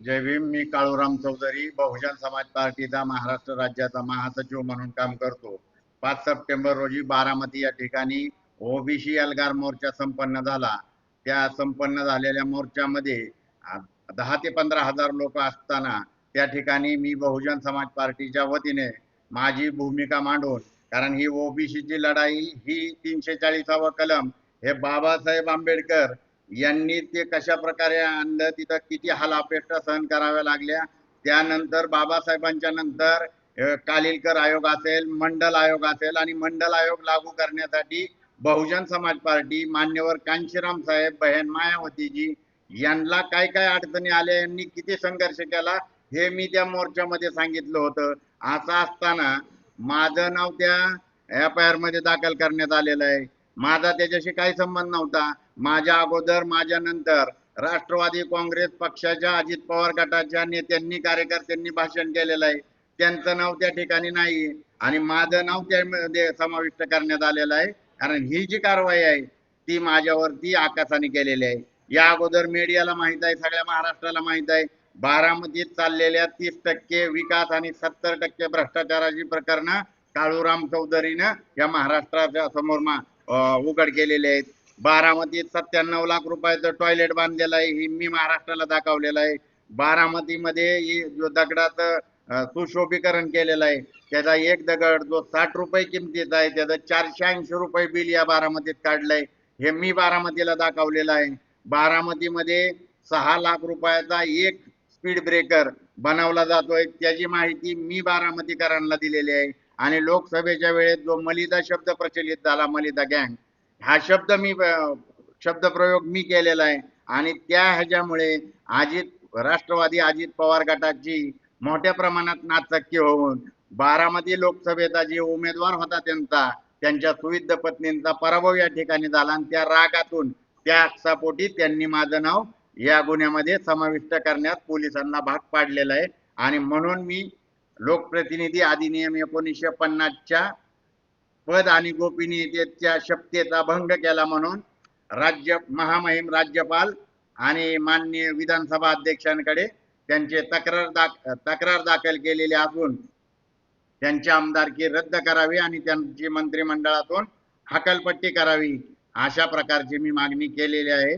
जय भीम मी काळूराम चौधरी बहुजन समाज पार्टीचा महाराष्ट्र राज्याचा महासचिव म्हणून काम करतो. पाच सप्टेंबर रोजी बारामती या ठिकाणी ओबीसी एल्गार मोर्चा संपन्न झाला. त्या संपन्न झालेल्या मोर्चामध्ये दहा ते पंधरा हजार लोक असताना त्या ठिकाणी मी बहुजन समाज पार्टीच्या वतीने माझी भूमिका मांडून कारण ही ओबीसीची लढाई ही तीनशे चाळीसावं कलम हे बाबासाहेब आंबेडकर यांनी ते कशा प्रकारे आणलं तिथं किती हाल अपेक्षा सहन कराव्या लागल्या? त्यानंतर बाबासाहेबांच्या नंतर कालिलकर आयोग असेल मंडल आयोग असेल आणि मंडल आयोग लागू करण्यासाठी बहुजन समाज पार्टी मान्यवर कांशीराम साहेब बहन मायावतीजी यांना काय काय अडचणी आल्या यांनी किती संघर्ष केला हे मी त्या मोर्चामध्ये सांगितलं होतं. असं असताना माझं नाव त्या एफ आय आरमध्ये दाखल करण्यात आलेलं आहे. माझा त्याच्याशी काही संबंध नव्हता. माझ्या अगोदर माझ्या नंतर राष्ट्रवादी काँग्रेस पक्षाच्या अजित पवार गटाच्या नेत्यांनी कार्यकर्त्यांनी भाषण केलेलं आहे. त्यांचं नाव त्या ठिकाणी नाही आणि माझं नाव त्यामध्ये समाविष्ट करण्यात आलेलं आहे. कारण ही जी कारवाई आहे ती माझ्यावरती आकाशाने केलेली आहे. या अगोदर मीडियाला माहीत आहे सगळ्या महाराष्ट्राला माहीत आहे. बारामतीत चाललेल्या तीस टक्के विकास आणि सत्तर टक्के भ्रष्टाचाराची प्रकरणं काळूराम चौधरीनं या महाराष्ट्राच्या समोर उघड केलेले आहेत. बारामतीत सत्त्याण्णव लाख रुपयाचं टॉयलेट बांधलेलं आहे. हे मी महाराष्ट्राला दाखवलेलं आहे. बारामतीमध्ये ही जो दगडाचं सुशोभीकरण केलेलं आहे त्याचा एक दगड जो साठ रुपये किमतीचा आहे त्याचं चारशे ऐंशी रुपये बिल या बारामतीत काढलंय. हे मी बारामतीला दाखवलेलं आहे. बारामतीमध्ये सहा लाख रुपयाचा एक स्पीड ब्रेकर बनवला जातोय. त्याची माहिती मी बारामतीकरांना दिलेली आहे. आणि लोकसभेच्या वेळेत जो मलिदा शब्द प्रचलित झाला मलिदा गँग हा शब्द मी शब्दप्रयोग मी केलेला आहे. आणि त्या ह्याच्यामुळे अजित राष्ट्रवादी अजित पवार गटाची मोठ्या प्रमाणात नाचक्की होऊन बारामती लोकसभेचा जे उमेदवार होता त्यांचा त्यांच्या सुविध पत्नींचा पराभव या ठिकाणी झाला आणि त्या रागातून त्या आक्षापोटी त्यांनी माझं नाव या गुन्ह्यामध्ये समाविष्ट करण्यात पोलिसांना भाग पाडलेला आहे. आणि म्हणून मी लोकप्रतिनिधी अधिनियम एकोणीसशे पन्नासच्या पद आणि गोपनीयतेच्या शक्तीचा भंग केला म्हणून राज्य महामहिम राज्यपाल आणि माननीय विधानसभा अध्यक्षांकडे त्यांचे तक्रार दाख तक्रार दाखल केलेली असून त्यांची आमदारकी रद्द करावी आणि त्यांची मंत्रिमंडळातून हकालपट्टी करावी अशा प्रकारची मी मागणी केलेली आहे.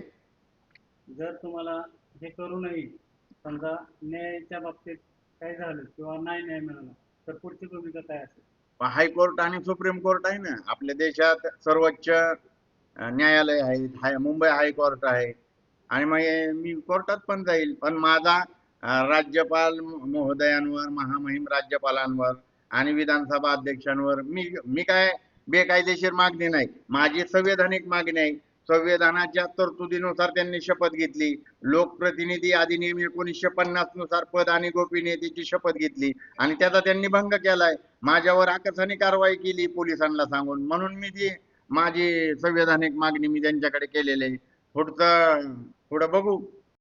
जर तुम्हाला हे करूनही समजा न्यायाच्या बाबतीत काय झालं किंवा नाही न्याय मिळाला तर पुढची भूमिका काय असेल? हायकोर्ट आणि सुप्रीम कोर्ट आहे ना. आपल्या देशात सर्वोच्च न्यायालय आहे हाय मुंबई हायकोर्ट आहे. आणि मग मी कोर्टात पण जाईल. पण माझा राज्यपाल महोदयांवर महामहिम राज्यपालांवर आणि विधानसभा अध्यक्षांवर मी मी काय बेकायदेशीर मागणी नाही. माझी संवैधानिक मागणी आहे. संविधानाच्या तरतुदीनुसार त्यांनी शपथ घेतली. लोकप्रतिनिधी अधिनियम एकोणीसशे पन्नासनुसार पद आणि गोपनीयतेची शपथ घेतली. आणि त्याचा त्यांनी भंग केलाय. माझ्यावर आकसाने कारवाई केली पोलिसांना सांगून. म्हणून मी ती माझी संवैधानिक मागणी मी त्यांच्याकडे केलेली आहे. पुढचं पुढं बघू.